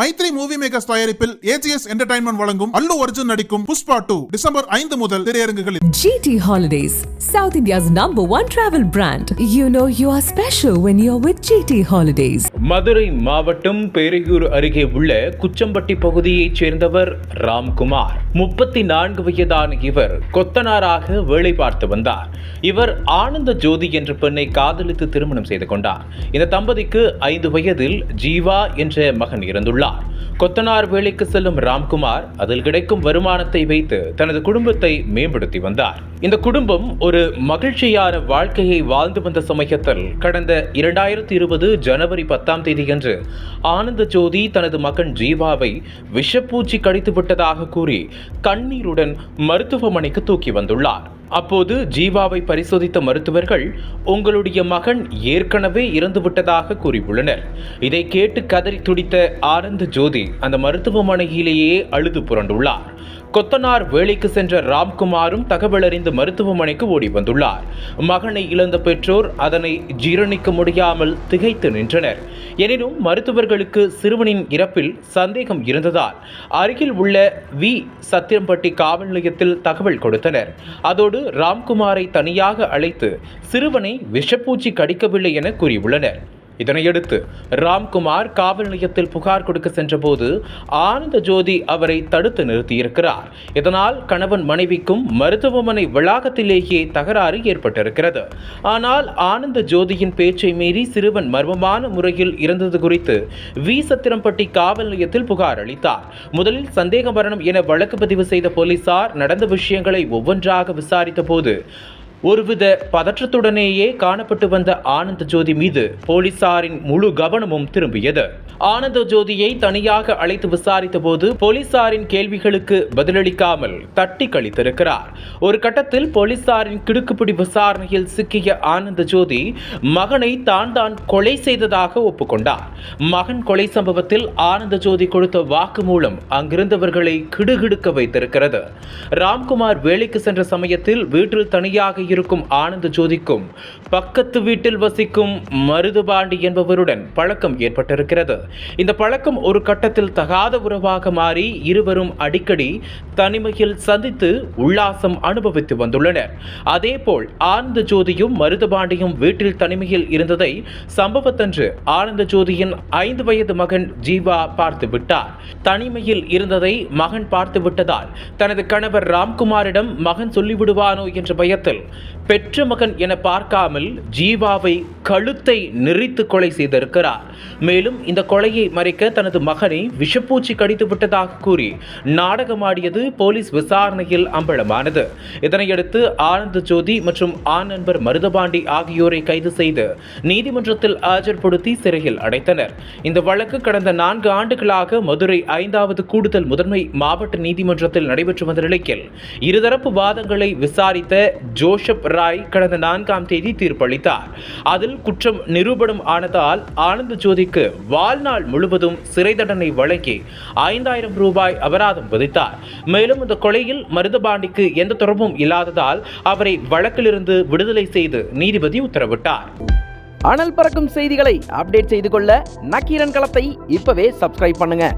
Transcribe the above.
Maithri movie makers தயாரிப்பில் AGS entertainment வழங்கும் அல்லு அர்ஜுன் நடிக்கும் புஷ்பா டூ டிசம்பர் ஐந்து முதல் திரையரங்குகளில். GT holidays South India's number one travel brand. You know you are special when you're with GT Holidays. Madurai மாவட்டம் பேரையூர் அருகே உள்ள குச்சம்பட்டி பகுதியைச் சேர்ந்தவர் ராம்குமார். முப்பத்தி நான்கு வயதான இவர் கொத்தனாராக வேலை பார்த்து வந்தார். இவர் ஆனந்த ஜோதி என்ற பெண்ணை காதலித்து திருமணம் செய்து கொண்டார். இந்த தம்பதிக்கு ஐந்து வயதில் ஜீவா என்ற மகன் இருந்துள்ளார் கொத்தனார் வேலைக்கு செல்லும் ராம்குமார் அதில் கிடைக்கும் வருமானத்தை வைத்து தனது குடும்பத்தை மேம்படுத்தி வந்தார். இந்த குடும்பம் ஒரு ஒரு மகிழ்ச்சியான வாழ்க்கையை வாழ்ந்து வந்த சமயத்தில் கடந்த இரண்டாயிரத்தி இருபது ஜனவரி பத்தாம் தேதியன்று ஆனந்த ஜோதி தனது மகன் ஜீவாவை விஷப்பூச்சி கடித்து விட்டதாக கூறி கண்ணீருடன் மருத்துவமனைக்கு தூக்கி வந்துள்ளார். அப்போது ஜீவாவை பரிசோதித்த மருத்துவர்கள் உங்களுடைய மகன் ஏற்கனவே இறந்துவிட்டதாக கூறியுள்ளனர். இதை கேட்டு கதறி துடித்த ஆனந்த ஜோதி அந்த மருத்துவமனையிலேயே அழுது புரண்டுள்ளார். கொத்தனார் வேலைக்கு சென்ற ராம்குமாரும் தகவலறிந்து மருத்துவமனைக்கு ஓடி வந்துள்ளார். மகனை இழந்த பெற்றோர் அதனை ஜீரணிக்க முடியாமல் திகைத்து நின்றனர். எனினும் மருத்துவர்களுக்கு சிறுவனின் இறப்பில் சந்தேகம் இருந்ததால் அருகில் உள்ள வி. சத்திரம்பட்டி காவல் நிலையத்தில் தகவல் கொடுத்தனர். அதோடு ராம்குமாரை தனியாக அழைத்து சிறுவனை விஷப்பூச்சி கடிக்கவில்லை என கூறியுள்ளனர். இதனையடுத்து ராம்குமார் காவல் நிலையத்தில் புகார் கொடுக்க சென்றபோது ஆனந்த ஜோதி அவரை தடுத்து நிறுத்தியிருக்கிறார். இதனால் கணவன் மனைவிக்கும் மருத்துவமனை வளாகத்திலேயே தகராறு ஏற்பட்டிருக்கிறது. ஆனால் ஆனந்த ஜோதியின் பேச்சை மீறி சிறுவன் மர்மமான முறையில் இருந்தது குறித்து வி. சத்திரம்பட்டி காவல் நிலையத்தில் புகார் அளித்தார். முதலில் சந்தேக மரணம் என வழக்கு பதிவு செய்த போலீசார் நடந்த விஷயங்களை ஒவ்வொன்றாக விசாரித்த போது ஒருவித பதற்றத்துடனேயே காணப்பட்டு வந்த ஆனந்த ஜோதி மீது போலீசாரின் முழு கவனமும் திரும்பியது. ஆனந்த ஜோதியை தனியாக அழைத்து விசாரித்த போது போலீசாரின் கேள்விகளுக்கு பதிலளிக்காமல் தட்டி கழித்திருக்கிறார். ஒரு கட்டத்தில் போலீசாரின் கிடுக்குப்பிடி விசாரணையில் சிக்கிய ஆனந்த ஜோதி மகனை தான் தான் கொலை செய்ததாக ஒப்புக்கொண்டார். மகன் கொலை சம்பவத்தில் ஆனந்த ஜோதி கொடுத்த வாக்குமூலம் அங்கிருந்தவர்களை கிடுகிடுக்க வைத்திருக்கிறது. ராம்குமார் வேலைக்கு சென்ற சமயத்தில் வீட்டில் தனியாக இருக்கும் ஆனந்த ஜோதிக்கும் பக்கத்து வீட்டில் வசிக்கும் மருதுபாண்டி என்பவருடன் பழக்கம் ஏற்பட்டிருக்கிறது. இந்த பழக்கம் ஒரு கட்டத்தில் தகாத உறவாக மாறி இருவரும் அடிக்கடி தனிமையில் சந்தித்து உல்லாசம் அனுபவித்து வந்துள்ளனர். அதேபோல் ஆனந்த ஜோதியும் மருதுபாண்டியும் வீட்டில் தனிமையில் இருந்ததை சம்பவத்தன்று ஆனந்த ஜோதியின் ஐந்து வயது மகன் ஜீவா பார்த்து விட்டார். தனிமையில் இருந்ததை மகன் பார்த்து விட்டதால் தனது கணவர் ராம்குமாரிடம் மகன் சொல்லிவிடுவானோ என்ற பயத்தில் பெற்ற மகன் என பார்க்காமல் ஜீவாவை கழுத்தை நெறித்து கொலை செய்திருக்கிறார். மேலும் இந்த கொலையை மறைக்க தனது மகனை விஷப்பூச்சி கடித்து விட்டதாக கூறி நாடகமாடியது போலீஸ் விசாரணையில் அம்பலமானது. இதனையடுத்து ஆனந்த ஜோதி மற்றும் ஆண் நண்பர் மருதபாண்டி ஆகியோரை கைது செய்து நீதிமன்றத்தில் ஆஜர்படுத்தி சிறையில் அடைத்தனர். இந்த வழக்கு கடந்த நான்கு ஆண்டுகளாக மதுரை ஐந்தாவது கூடுதல் முதன்மை மாவட்ட நீதிமன்றத்தில் நடைபெற்று வந்த நிலையில் இருதரப்பு வாதங்களை விசாரித்த ஜோஷப் ராய் கடந்த நான்காம் தேதி தீர்ப்பளித்தார். அதில் வழக்கில் குற்றம் நிரூபணம் ஆனதால் ஆனந்த ஜோதிக்கு வாழ்நாள் முழுவதும் சிறை தண்டனை வழங்கி ஐந்தாயிரம் ரூபாய் அபராதம் விதித்தார். மேலும் இந்த கொலையில் மருதபாண்டிக்கு எந்த தொடர்பும் இல்லாததால் அவரை வழக்கிலிருந்து விடுதலை செய்து நீதிபதி உத்தரவிட்டார். அனல் பறக்கும் செய்திகளை அப்டேட் செய்து கொள்ள நக்கீரன் களத்தை இப்பவே சப்ஸ்கிரைப் பண்ணுங்க.